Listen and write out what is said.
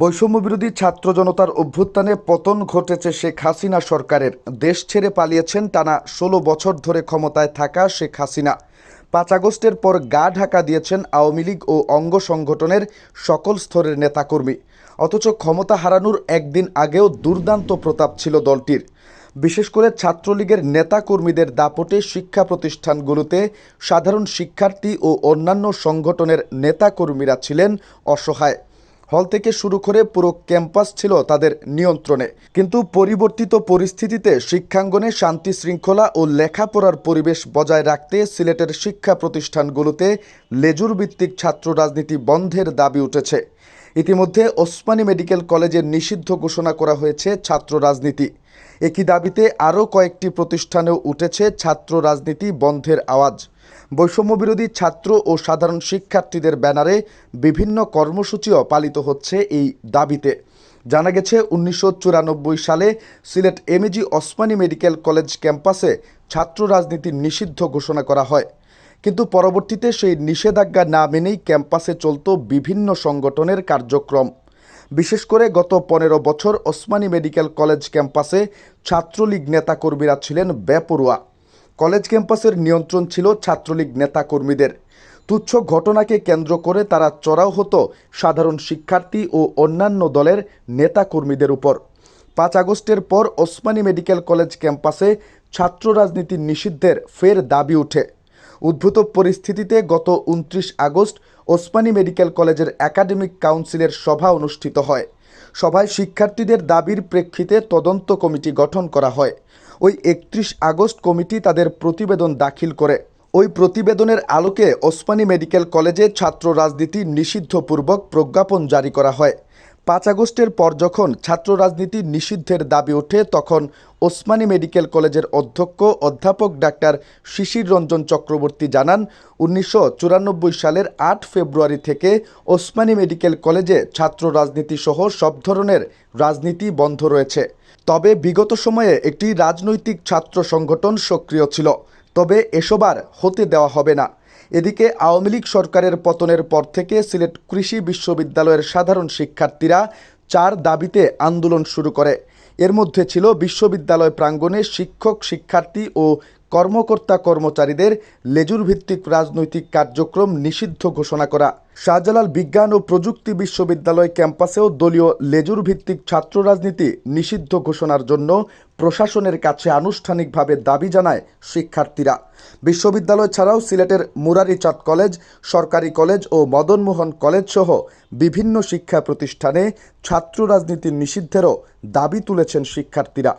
বৈষম্যবিরোধী ছাত্র জনতার অভ্যুত্থানে পতন ঘটেছে শেখ হাসিনা সরকারের। দেশ ছেড়ে পালিয়েছেন টানা ষোলো বছর ধরে ক্ষমতায় থাকা শেখ হাসিনা। পাঁচ আগস্টের পর গা ঢাকা দিয়েছেন আওয়ামী লীগ ও অঙ্গ সংগঠনের সকল স্তরের নেতাকর্মী। অথচ ক্ষমতা হারানোর একদিন আগেও দুর্দান্ত প্রতাপ ছিল দলটির। বিশেষ করে ছাত্রলীগের নেতাকর্মীদের দাপটে শিক্ষা প্রতিষ্ঠানগুলোতে সাধারণ শিক্ষার্থী ও অন্যান্য সংগঠনের নেতাকর্মীরা ছিলেন অসহায়। হল থেকে শুরু করে পুরো ক্যাম্পাস ছিল তাদের নিয়ন্ত্রণে। কিন্তু পরিবর্তিত পরিস্থিতিতে শিক্ষাঙ্গনে শান্তি শৃঙ্খলা ও লেখাপড়ার পরিবেশ বজায় রাখতে সিলেটের শিক্ষা প্রতিষ্ঠানগুলোতে লেজুর ভিত্তিক ছাত্র রাজনীতি বন্ধের দাবি উঠেছে। ইতিমধ্যে ওসমানী মেডিকেল কলেজে নিষিদ্ধ ঘোষণা করা হয়েছে ছাত্র রাজনীতি। একই দাবিতে আরও কয়েকটি প্রতিষ্ঠানেও উঠেছে ছাত্র রাজনীতি বন্ধের আওয়াজ। বৈষম্যবিরোধী ছাত্র ও সাধারণ শিক্ষার্থীদের ব্যানারে বিভিন্ন কর্মসূচিও পালিত হচ্ছে এই দাবিতে। জানা গেছে, উনিশশো চুরানব্বই সালে Sylhet MAG Osmani medical college ক্যাম্পাসে ছাত্র রাজনীতি নিষিদ্ধ ঘোষণা করা হয়। কিন্তু পরবর্তীতে সেই নিষেধাজ্ঞা না মেনেই ক্যাম্পাসে চলত বিভিন্ন সংগঠনের কার্যক্রম। বিশেষ করে গত পনেরো বছর ওসমানী মেডিকেল কলেজ ক্যাম্পাসে ছাত্রলীগ নেতাকর্মীরা ছিলেন বেপরোয়া। কলেজ ক্যাম্পাসের নিয়ন্ত্রণ ছিল ছাত্রলীগ নেতাকর্মীদের। তুচ্ছ ঘটনাকে কেন্দ্র করে তারা চড়াও হতো সাধারণ শিক্ষার্থী ও অন্যান্য দলের নেতাকর্মীদের উপর। পাঁচ আগস্টের পর ওসমানী মেডিকেল কলেজ ক্যাম্পাসে ছাত্র রাজনীতি নিষিদ্ধের ফের দাবি ওঠে উদ্ভূত পরিস্থিতিতে গত উনত্রিশ আগস্ট ওসমানী মেডিকেল কলেজের একাডেমিক কাউন্সিলের সভা অনুষ্ঠিত হয়। সভায় শিক্ষার্থীদের দাবির প্রেক্ষিতে তদন্ত কমিটি গঠন করা হয়। ওই একত্রিশ আগস্ট কমিটি তাদের প্রতিবেদন দাখিল করে। ওই প্রতিবেদনের আলোকে ওসমানী মেডিকেল কলেজে ছাত্র রাজনীতি নিষিদ্ধপূর্বক প্রজ্ঞাপন জারি করা হয়। পাঁচ আগস্টের পর যখন ছাত্র রাজনীতি নিষিদ্ধের দাবি ওঠে, তখন ওসমানী মেডিকেল কলেজের অধ্যক্ষ অধ্যাপক ডাক্তার শিশির রঞ্জন চক্রবর্তী জানান, উনিশশো চুরানব্বই সালের আট ফেব্রুয়ারি থেকে ওসমানী মেডিকেল কলেজে ছাত্র রাজনীতি সহ সব ধরনের রাজনীতি বন্ধ রয়েছে। তবে বিগত সময়ে একটি রাজনৈতিক ছাত্র সংগঠন সক্রিয় ছিল। তবে এসব আর হতে দেওয়া হবে না। এদিকে আওয়ামী লীগ সরকারের পতনের পর থেকে সিলেট কৃষি বিশ্ববিদ্যালয়ের সাধারণ শিক্ষার্থীরা চার দাবিতে আন্দোলন শুরু করে। এর মধ্যে ছিল বিশ্ববিদ্যালয় প্রাঙ্গণে শিক্ষক, শিক্ষার্থী ও কর্মকর্তা কর্মচারীদের লেজুর ভিত্তিক রাজনৈতিক কার্যক্রম নিষিদ্ধ ঘোষণা করা। শাহজালাল বিজ্ঞান ও প্রযুক্তি বিশ্ববিদ্যালয় ক্যাম্পাসেও দলীয় লেজুর ভিত্তিক ছাত্র রাজনীতি নিষিদ্ধ ঘোষণার জন্য প্রশাসনের কাছে আনুষ্ঠানিকভাবে দাবি জানায় শিক্ষার্থীরা। বিশ্ববিদ্যালয় ছাড়াও সিলেটের মুরারিচাঁদ কলেজ, সরকারি কলেজ ও মদনমোহন কলেজ সহ বিভিন্ন শিক্ষা প্রতিষ্ঠানে ছাত্র রাজনীতি নিষিদ্ধেরও দাবি তুলেছেন শিক্ষার্থীরা।